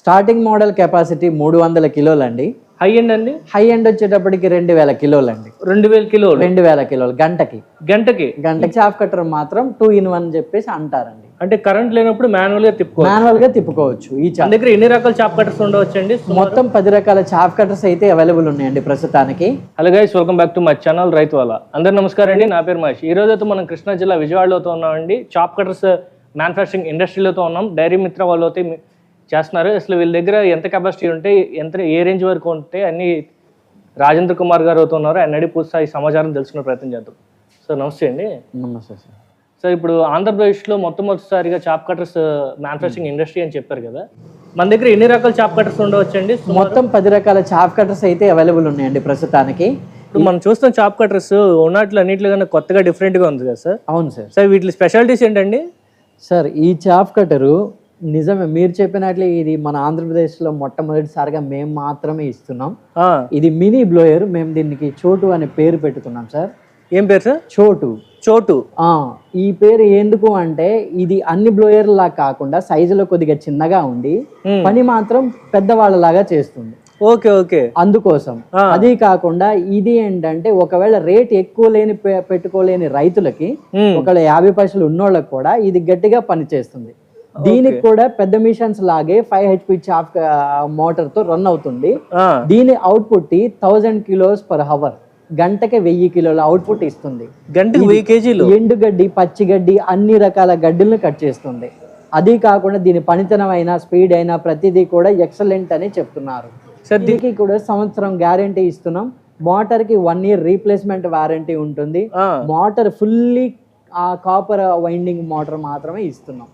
Starting model capacity మూడు వందల కిలోలండి హై ఎండ్ అండి? హై ఎండ్ వచ్చేటప్పటికి రెండు వేల కిలోలండి రెండు వేల కిలోలు? రెండు వేల కిలోలు గంటకి. గంటకి? గంటకి చాఫ్ కట్టర్ మాత్రం టూ ఇన్ వన్ చెప్పేసి అంటారండి. అంటే కరెంట్ లేనప్పుడు మాన్యువల్గా తిప్పుకోవాలి మాన్యువల్గా తిప్పుకోవచ్చు ఈ చాఫ్. దగ్గర ఎన్ని రకాల చాప్ కట్టర్స్ ఉండవచ్చు అండి మొత్తం పది రకాల చాఫ్ కట్టర్స్ అయితే అవైలబుల్ ఉన్నాయండి ప్రస్తుతానికి. Hello guys welcome back to my channel రైతు వాళ్ళ అందరు నమస్కారం అండి నా పేరు మహేష్. ఈ రోజు అయితే మనం కృష్ణా జిల్లా విజయవాడలో ఉన్నామండి. చాప్ కట్టర్స్ మ్యానుఫ్యాక్చరింగ్ ఇండస్ట్రీలతో ఉన్నాం. డైరీ మిత్ర వాళ్ళు అయితే చేస్తున్నారు. అసలు వీళ్ళ దగ్గర ఎంత కెపాసిటీ ఉంటే ఎంత ఏ రేంజ్ వరకు ఉంటే అన్ని రాజేంద్ర కుమార్ గారు అవుతూ ఉన్నారు ఆయన అడిగి పూర్తి సమాచారం తెలుసుకునే ప్రయత్నం చేద్దాం. సో నమస్తే అండి. నమస్తే సార్. సార్ ఇప్పుడు ఆంధ్రప్రదేశ్లో మొట్టమొదటిసారిగా చాప్ కట్టర్స్ మ్యానుఫ్యాక్చరింగ్ ఇండస్ట్రీ అని చెప్పారు కదా. మన దగ్గర ఎన్ని రకాల చాప్ కట్టర్స్ ఉండవచ్చండి? మొత్తం పది రకాల చాఫ్ కట్టర్స్ అయితే అవైలబుల్ ఉన్నాయండి ప్రస్తుతానికి. ఇప్పుడు మనం చూస్తున్న చాప్ కట్టర్స్ ఉన్నట్లు అన్నింటిలో కన్నా కొత్తగా డిఫరెంట్గా ఉంది కదా సార్. అవును సార్. సార్ వీటి స్పెషాలిటీస్ ఏంటండి? సార్ ఈ చాఫ్ కట్టరు నిజమే మీరు చెప్పినట్లు ఇది మన ఆంధ్రప్రదేశ్లో మొట్టమొదటిసారిగా మేము మాత్రమే ఇస్తున్నాం. ఇది మినీ బ్లోయర్ మేము దీనికి చోటు అనే పేరు పెట్టుకున్నాం సార్. ఏం పేరు సార్? చోటు. చోటు. ఈ పేరు ఎందుకు అంటే ఇది అన్ని బ్లోయర్ లా కాకుండా సైజులో కొద్దిగా చిన్నగా ఉండి. పని మాత్రం పెద్దవాళ్ళలాగా చేస్తుంది. Okay okay. అందుకోసం. అది కాకుండా ఇది ఏంటంటే ఒకవేళ రేట్ ఎక్కువ లేని పెట్టుకోలేని రైతులకి. ఒకవేళ యాభై పైసలు ఉన్నోళ్ళకి కూడా ఇది గట్టిగా పనిచేస్తుంది. దీనికి కూడా పెద్ద మిషన్స్ లాగే ఫైవ్ హెచ్పి చాఫ్ మోటార్తో రన్ అవుతుంది. దీని output thousand kilos per hour గంటకి వెయ్యి కిలోల అవుట్పుట్ ఇస్తుంది. గంటకి వెయ్యి కేజీలు? ఎండుగడ్డి పచ్చిగడ్డి అన్ని రకాల గడ్డిలను కట్ చేస్తుంది. అది కాకుండా దీని పనితనం అయినా స్పీడ్ అయినా ప్రతిదీ కూడా ఎక్సలెంట్ అని చెప్తున్నారు. దీనికి కూడా సంవత్సరం గ్యారంటీ ఇస్తున్నాం. మోటార్కి వన్ ఇయర్ రీప్లేస్మెంట్ వారంటీ ఉంటుంది. మోటార్ ఫుల్లీ ఆ కాపర్ వైండింగ్ మోటార్ మాత్రమే ఇస్తున్నాం.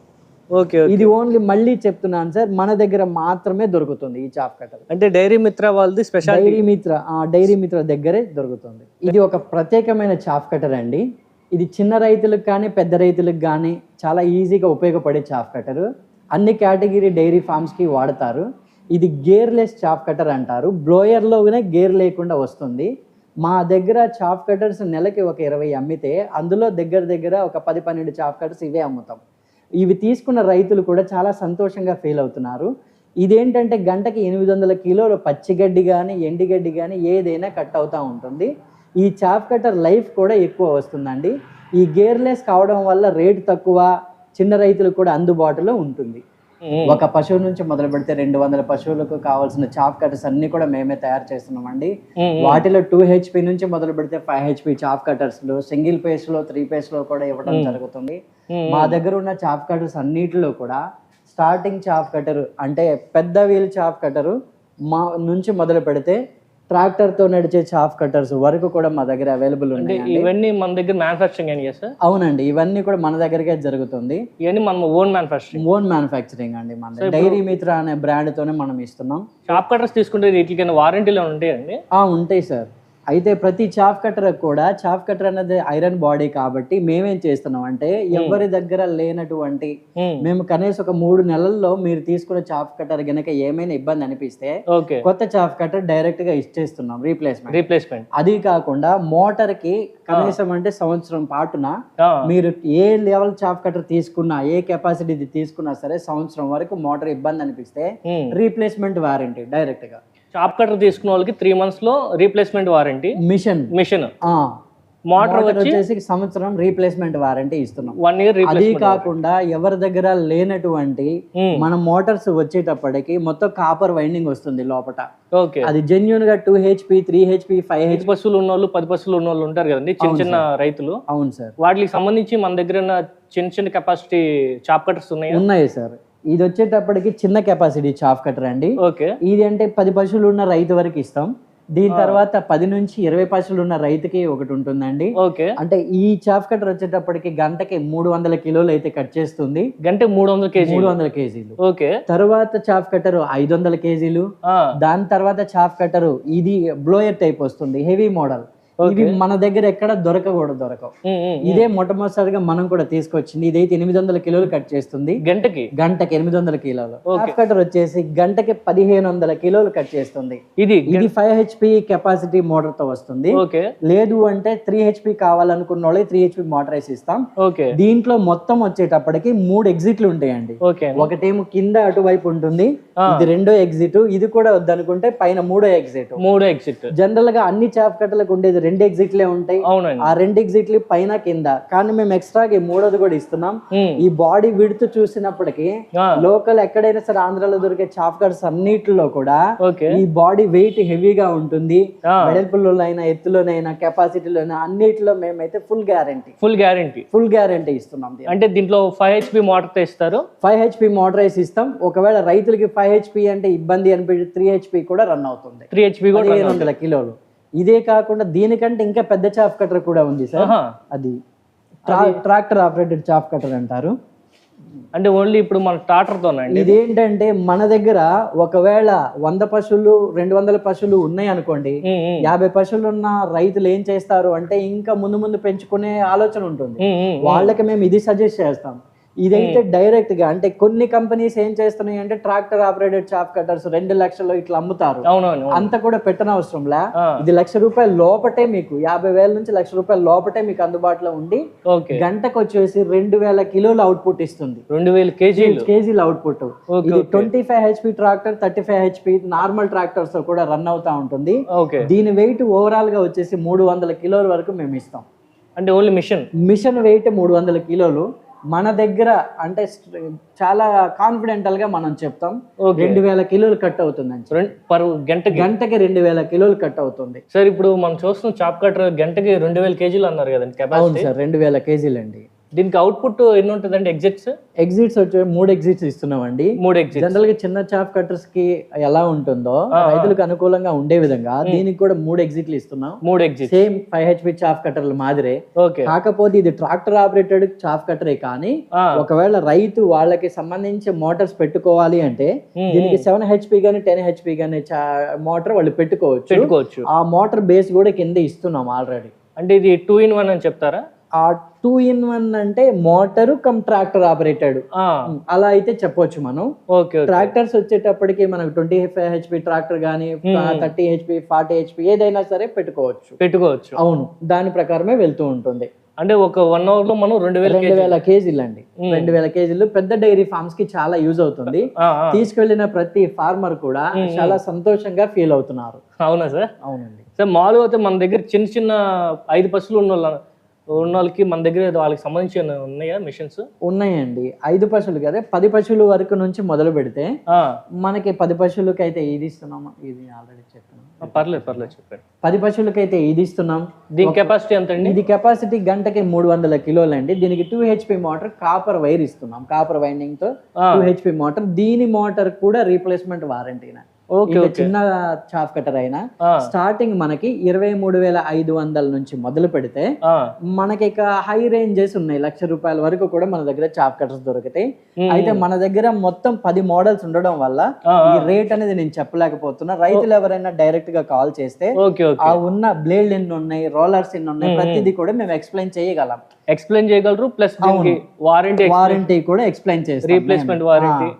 ఓకే ఇది ఓన్లీ మళ్ళీ చెప్తున్నాను సార్ మన దగ్గర మాత్రమే దొరుకుతుంది ఈ చాప్ కట్టర్ అంటే డైరీ మిత్ర వాళ్ళది స్పెషాలిటీ డైరీ మిత్ర ఆ డైరీ మిత్ర దగ్గరే దొరుకుతుంది. ఇది ఒక ప్రత్యేకమైన చాఫ్ కట్టర్ అండి. ఇది చిన్న రైతులకు కానీ పెద్ద రైతులకు కానీ చాలా ఈజీగా ఉపయోగపడే చాఫ్ కట్టర్ అన్ని కేటగిరీ డైరీ ఫార్మ్స్కి వాడతారు. ఇది గేర్లెస్ చాఫ్ కట్టర్ అంటారు. బ్లోయర్లోనే గేర్ లేకుండా వస్తుంది. మా దగ్గర చాఫ్ కట్టర్స్ నెలకి ఒక ఇరవై అమ్మితే అందులో దగ్గర దగ్గర ఒక పది పన్నెండు చాఫ్ కట్టర్స్ ఇవే అమ్ముతాం. ఇవి తీసుకున్న రైతులు కూడా చాలా సంతోషంగా ఫీల్ అవుతున్నారు. ఇదేంటంటే గంటకి ఎనిమిది వందల కిలోలు పచ్చిగడ్డి కానీ ఎండిగడ్డి కానీ ఏదైనా కట్ అవుతూ ఉంటుంది. ఈ చాప్ కట్టర్ లైఫ్ కూడా ఎక్కువ వస్తుందండి. ఈ గేర్లెస్ కావడం వల్ల రేటు తక్కువ చిన్న రైతులకు కూడా అందుబాటులో ఉంటుంది. ఒక పశువు నుంచి మొదలు పెడితే రెండు వందల పశువులకు కావాల్సిన చాప్ కట్టర్స్ అన్ని కూడా మేమే తయారు చేస్తున్నామండి. వాటిలో టూ హెచ్పి నుంచి మొదలు పెడితే ఫైవ్ హెచ్పి చాప్ కట్టర్స్లో సింగిల్ పేస్లో త్రీ పేస్లో కూడా ఇవ్వడం జరుగుతుంది. మా దగ్గర ఉన్న చాప్ కట్టర్స్ అన్నిటిలో కూడా స్టార్టింగ్ చాప్ కట్టరు. అంటే పెద్ద వీల్ చాప్ కట్టరు. మా నుంచి మొదలు పెడితే ట్రాక్టర్తో నడిచే చాప్ కట్టర్స్ వరకు కూడా మా దగ్గర అవైలబుల్ అంటే ఉన్నాయండి. ఇవన్నీ మన దగ్గర మ్యానుఫ్యాక్చరింగ్ సార్? అవునండి. ఇవన్నీ కూడా మన దగ్గరకే జరుగుతుంది. ఇవన్నీ మనం ఓన్ మ్యానుఫ్యాక్చరింగ్ ఓన్ మ్యానుఫ్యాక్చరింగ్ అండి మన డైరీ మిత్ర అనే బ్రాండ్ తోనే మనం ఇస్తున్నాం. చాప్ కట్టర్స్ తీసుకుంటే వీటికైనా వారంటీలో ఉంటాయండి? ఆ ఉంటాయి సార్. అయితే ప్రతి చాఫ్ కట్టర్ కూడా చాఫ్ కట్టర్ అనేది ఐరన్ బాడీ కాబట్టి మేమేం చేస్తున్నాం అంటే ఎవరి దగ్గర లేనటువంటి. మేము. కనీసం ఒక మూడు నెలల్లో మీరు తీసుకున్న చాఫ్ కట్టర్ గనక ఏమైనా ఇబ్బంది అనిపిస్తే కొత్త చాఫ్ కట్టర్ డైరెక్ట్గా ఇచ్చేస్తున్నాం రీప్లేస్మెంట్ రీప్లేస్మెంట్ అది కాకుండా మోటార్కి కనీసం అంటే సంవత్సరం పాటున మీరు ఏ లెవెల్ చాఫ్ కట్టర్ తీసుకున్నా ఏ కెపాసిటీ తీసుకున్నా సరే సంవత్సరం వరకు మోటార్ ఇబ్బంది అనిపిస్తే రీప్లేస్మెంట్ వారంటీ డైరెక్ట్గా. చాప్ కట్టర్ తీసుకున్న వాళ్ళకి త్రీ మంత్స్లో replacement warranty machine machine motor motor వచ్చి వచ్చేసి సంవత్సరం రీప్లేస్మెంట్ వారంటీ ఇస్తున్నాం. వన్ ఇయర్ అది కాకుండా ఎవరి దగ్గర లేనటువంటి మన మోటార్స్ వచ్చేటప్పటికి మొత్తం కాపర్ వైండింగ్ వస్తుంది లోపల ఓకే అది జెన్యున్గా two HP three HP five HP పశువులు ఉన్న వాళ్ళు పది పశువులు ఉన్న వాళ్ళు ఉంటారు కదండి చిన్న చిన్న రైతులు. అవును సార్. వాటికి సంబంధించి మన దగ్గర ఉన్న చిన్న చిన్న కెపాసిటీ చాప్ కట్టర్స్ ఉన్నాయి? ఉన్నాయి సార్. ఇది వచ్చేటప్పటికి చిన్న కెపాసిటీ చాఫ్ కట్టర్ అండి. ఓకే. ఇది అంటే పది పశువులు ఉన్న రైతు వరకు ఇస్తాం. దీని తర్వాత పది నుంచి ఇరవై పశువులు ఉన్న రైతుకి ఒకటి ఉంటుందండి. ఓకే. అంటే ఈ చాఫ్ కట్టర్ వచ్చేటప్పటికి గంటకి మూడు వందల కిలోలు అయితే కట్ చేస్తుంది. గంటే మూడు వందల కేజీ మూడు వందల కేజీలు. ఓకే. తర్వాత చాఫ్ కట్టరు ఐదు వందల కేజీలు. దాని తర్వాత చాఫ్ కట్టరు ఇది బ్లోయర్ టైప్ వస్తుంది హెవీ మోడల్ ఇవి మన దగ్గర ఎక్కడ దొరక కూడా దొరకవు. ఇదే మొట్టమొదటిసారిగా మనం కూడా తీసుకొచ్చింది. ఇదైతే ఎనిమిది వందల కిలోలు కట్ చేస్తుంది. గంటకి? గంటకి ఎనిమిది వందల కిలోలు కటర్ వచ్చేసి గంటకి పదిహేను వందల కిలోలు కట్ చేస్తుంది. ఇది ఇది ఫైవ్ హెచ్పి కెపాసిటీ మోటార్తో వస్తుంది లేదు అంటే త్రీ హెచ్పి కావాలనుకున్న వాళ్ళకి త్రీ హెచ్పి మోటార్ వేసి ఇస్తాం ఓకే. దీంట్లో మొత్తం వచ్చేటప్పటికి మూడు ఎగ్జిట్లు ఉంటాయండి. ఒకటేమో కింద అటువైపు ఉంటుంది. ఇది రెండో ఎగ్జిట్. ఇది కూడా వద్దనుకుంటే పైన మూడో ఎగ్జిట్. మూడో ఎగ్జిట్. జనరల్గా అన్ని చాప్ కట్టలకు ఉండేది రెండు ఎగ్జిట్లే ఉంటాయి. అవునండి. ఆ రెండు ఎగ్జిట్లు పైన కింద. కానీ మేము ఎక్స్ట్రాగా మూడోది కూడా ఇస్తున్నాం. ఈ బాడీ విడుతు చూసినప్పటికీ లోకల్ ఎక్కడైనా సరే ఆంధ్రాలో దొరికే చాప్ కట్స్ అన్నిటిలో కూడా ఈ బాడీ వెయిట్ హెవీగా ఉంటుంది. వెడల్పులోనైనా ఎత్తులోనైనా కెపాసిటీలోనైనా అన్నిటిలో మేమైతే full guarantee full guarantee full guarantee ఇస్తున్నాం అంటే దీంట్లో ఫైవ్ హెచ్పి మోటార్తో ఇస్తారు? ఫైవ్ హెచ్పి మోటరైజ్ ఇస్తాం. ఒకవేళ రైతులకి ఫైవ్ హెచ్పి అంటే ఇబ్బంది అనిపించి త్రీ హెచ్పి కూడా రన్ అవుతుంది. త్రీ హెచ్పి కూడా వందల కిలోలు. ఇదే కాకుండా దీనికంటే ఇంకా పెద్ద చాఫ్ కటర్ కూడా ఉంది సార్. అది ట్రాక్టర్ ఆపరేటెడ్ చాఫ్ కటర్ అంటారు అంటే ఓన్లీ ఇప్పుడు మన ట్రాక్టర్తోనండి ఇదేంటంటే మన దగ్గర ఒకవేళ వంద పశువులు రెండు వందల పశువులు ఉన్నాయి అనుకోండి. యాభై పశువులు ఉన్న రైతులు ఏం చేస్తారు అంటే ఇంకా ముందు ముందు పెంచుకునే ఆలోచన ఉంటుంది. వాళ్ళకి మేము ఇది సజెస్ట్ చేస్తాం ఇదైతే డైరెక్ట్గా అంటే కొన్ని కంపెనీస్ ఏం చేస్తున్నాయి అంటే ట్రాక్టర్ ఆపరేటెడ్ చాప్ కట్టర్స్ రెండు లక్షలు ఇట్లా అమ్ముతారు. అంత కూడా పెట్టనవసరంలా? ఆ. ఇది లక్ష రూపాయల లోపటే మీకు యాభై వేల నుంచి లక్ష రూపాయల లోపటే మీకు అందుబాటులో ఉండి గంటకు వచ్చేసి రెండు వేల కిలోల అవుట్పుట్ ఇస్తుంది. రెండు వేల కేజీలు. కేజీల అవుట్పుట్. ఇది twenty five HP tractor thirty five HP normal ట్రాక్టర్స్తో కూడా రన్ అవుతా ఉంటుంది. దీని వెయిట్ ఓవరాల్గా వచ్చేసి మూడు వందల కిలోల వరకు మేము ఇస్తాం. అంటే ఓన్లీ మిషన్? మిషన్ వెయిట్ మూడు వందల కిలోలు. మన దగ్గర అంటే చాలా కాన్ఫిడెంటల్గా మనం చెప్తాం. రెండు వేల కిలోలు కట్ రెండు పర్ గంటకి? గంటకి రెండు వేల కిలోలు కట్ అవుతుంది. సార్ ఇప్పుడు మనం చూస్తున్న చాప్ కట్టర్ గంటకి రెండు వేల కేజీలు అన్నారు కదండి అవును సార్ రెండు వేల కేజీలు అండి దీనికి అవుట్పుట్ ఎన్ని ఉంటుందండి ఎగ్జిట్స్ ఎగ్జిట్స్ వచ్చే మూడు ఎగ్జిట్స్ ఇస్తున్నామండి. మూడు ఎగ్జిట్స్ జనరల్గా చిన్న చాప్ కట్టర్స్కి ఎలా ఉంటుందో రైతులకు అనుకూలంగా ఉండే విధంగా దీనికి కూడా మూడు ఎగ్జిట్లు ఇస్తున్నాం. మూడు exits same five HP chaff కట్టర్ల మాదిరే. ఓకే. కాకపోతే ఇది ట్రాక్టర్ ఆపరేటెడ్ చాఫ్ కట్టరే కానీ ఒకవేళ రైతు వాళ్ళకి సంబంధించి మోటార్స్ పెట్టుకోవాలి అంటే దీనికి సెవెన్ హెచ్పి గానీ టెన్ హెచ్పి గానీ మోటార్ వాళ్ళు పెట్టుకోవచ్చు. పెట్టుకోవచ్చు. ఆ మోటార్ బేస్ కూడా కింద ఇస్తున్నాం ఆల్రెడీ అంటే ఇది టూ ఇన్ వన్ అని చెప్తారా? ఆ టూ ఇన్ వన్ అంటే మోటారు కమ్ ట్రాక్టర్ ఆపరేటెడ్. అలా అయితే చెప్పొచ్చు మనం. ట్రాక్టర్స్ వచ్చేటప్పటికి మనకు ట్వంటీ ఫైవ్ హెచ్పి ట్రాక్టర్ కానీ థర్టీ హెచ్పి ఫార్టీ హెచ్పి ఏదైనా సరే పెట్టుకోవచ్చు. పెట్టుకోవచ్చు. అవును దాని ప్రకారమే వెళ్తూ ఉంటుంది. అంటే ఒక వన్ అవర్లో మనం రెండు వేల రెండు వేల కేజీలు అండి. రెండు వేల కేజీలు పెద్ద డైరీ ఫార్మ్స్కి చాలా యూజ్ అవుతుంది. తీసుకెళ్ళిన ప్రతి ఫార్మర్ కూడా చాలా సంతోషంగా ఫీల్ అవుతున్నారు. అవునా సార్? అవునండి. సార్ మామూలుగా అయితే మన దగ్గర చిన్న చిన్న ఐదు పశువులు ఉన్న వాళ్ళ ఉన్న వాళ్ళకి మన దగ్గర ఏదో వాళ్ళకి సంబంధించిన ఉన్నాయా మిషన్స్ ఉన్నాయండి. ఐదు పశువులు కదా పది పశువుల వరకు నుంచి మొదలు పెడితే మనకి పది పశువులకి అయితే ఇది ఇస్తున్నాం? ఇది ఆల్రెడీ చెప్పాను. పర్లేదు పర్లేదు చెప్పండి. పది పశువులకి అయితే ఇది ఇస్తున్నాం? దీని కెపాసిటీ ఎంత అండి ఇది కెపాసిటీ గంటకి మూడు వందల కిలోలు అండి దీనికి two HP motor copper wire ఇస్తున్నాం. కాపర్ వైండింగ్తో టూ హెచ్పి మోటార్ దీని మోటార్ కూడా రీప్లేస్మెంట్ వారంటీనా ఓకే చిన్న చాఫ్ కటర్ అయినా స్టార్టింగ్ మనకి ఇరవై మూడు వేల ఐదు వందల నుంచి మొదలు పెడితే మనకి ఇక హై రేంజెస్ ఉన్నాయి. లక్ష రూపాయల వరకు కూడా మన దగ్గర చాప్ కటర్స్ దొరుకుతాయి. అయితే మన దగ్గర మొత్తం పది మోడల్స్ ఉండడం వల్ల ఈ రేట్ అనేది నేను చెప్పలేకపోతున్నా. రైతులు ఎవరైనా డైరెక్ట్గా కాల్ చేస్తే ఆ ఉన్న బ్లేడ్ ఎన్ని ఉన్నాయి రోలర్స్ ఎన్ని ఉన్నాయి ప్రతిదీ కూడా మేము ఎక్స్ప్లెయిన్ చేయగలం. ఎక్స్ప్లెయిన్ చేయగలరు ప్లస్ వారంటీ వారంటీ కూడా ఎక్స్ప్లెయిన్ చేస్తాం రీప్లేస్మెంట్. వారంటీ.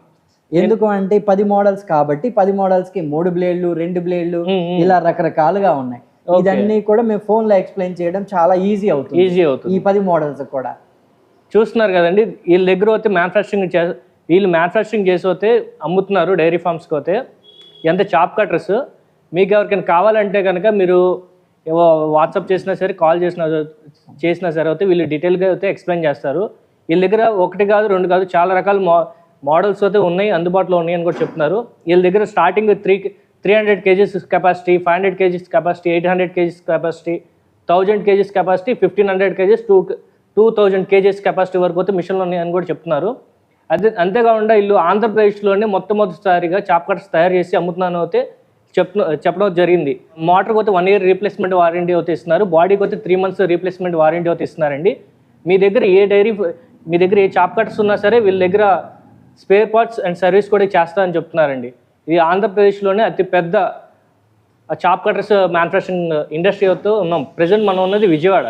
ఎందుకు అంటే పది మోడల్స్ కాబట్టి పది మోడల్స్కి మూడు బ్లేడ్లు రెండు బ్లేడ్లు ఇలా రకరకాలుగా ఉన్నాయి. ఇదన్నీ కూడా మేము ఫోన్లో ఎక్స్ప్లెయిన్ చేయడం చాలా ఈజీ అవుతుంది. ఈజీ అవుతుంది. ఈ పది మోడల్స్ కూడా. చూస్తున్నారు కదండి వీళ్ళ దగ్గర అయితే మ్యానుఫ్యాక్చరింగ్ చే వీళ్ళు మ్యానుఫ్యాక్చరింగ్ చేసి పోతే అమ్ముతున్నారు డైరీ ఫార్మ్స్కి పోతే. ఎంత చాప్ కట్టర్స్. మీకు ఎవరికైనా కావాలంటే కనుక మీరు వాట్సాప్ చేసినా సరే కాల్ చేసినా చేసినా సరే అయితే వీళ్ళు డీటెయిల్గా అయితే ఎక్స్ప్లెయిన్ చేస్తారు. వీళ్ళ దగ్గర ఒకటి కాదు రెండు కాదు చాలా రకాల మోడల్స్ అయితే ఉన్నాయి అందుబాటులో ఉన్నాయి అని కూడా చెప్తున్నారు. వీళ్ళ దగ్గర starting three three hundred KGs capacity five hundred KGs capacity eight hundred KGs capacity thousand KGs capacity fifteen hundred KGs two two thousand KGs capacity వరకు అయితే మిషన్లు ఉన్నాయని కూడా చెప్తున్నారు. అదే అంతేకాకుండా వీళ్ళు ఆంధ్రప్రదేశ్లోనే మొట్టమొదటిసారిగా చాప్ కట్స్ తయారు చేసి అమ్ముతున్నాను అయితే చెప్ప చెప్పడం జరిగింది. మోటార్కి అయితే వన్ ఇయర్ రీప్లేస్మెంట్ వారంటీ అయితే ఇస్తున్నారు. బాడీకి అయితే త్రీ మంత్స్ రీప్లేస్మెంట్ వారంటీ అయితే ఇస్తున్నారండి. మీ దగ్గర ఏ డైరీ మీ దగ్గర ఏ చాప్ కట్స్ ఉన్నా సరే వీళ్ళ దగ్గర స్పేర్ పార్ట్స్ అండ్ సర్వీస్ కూడా చేస్తారని చెప్తున్నారండి. ఇది ఆంధ్రప్రదేశ్లోనే అతి పెద్ద చాప్ కటర్స్ మ్యానుఫ్యాక్చరింగ్ ఇండస్ట్రీతో ఉన్నాం. ప్రజెంట్ మనం ఉన్నది విజయవాడ.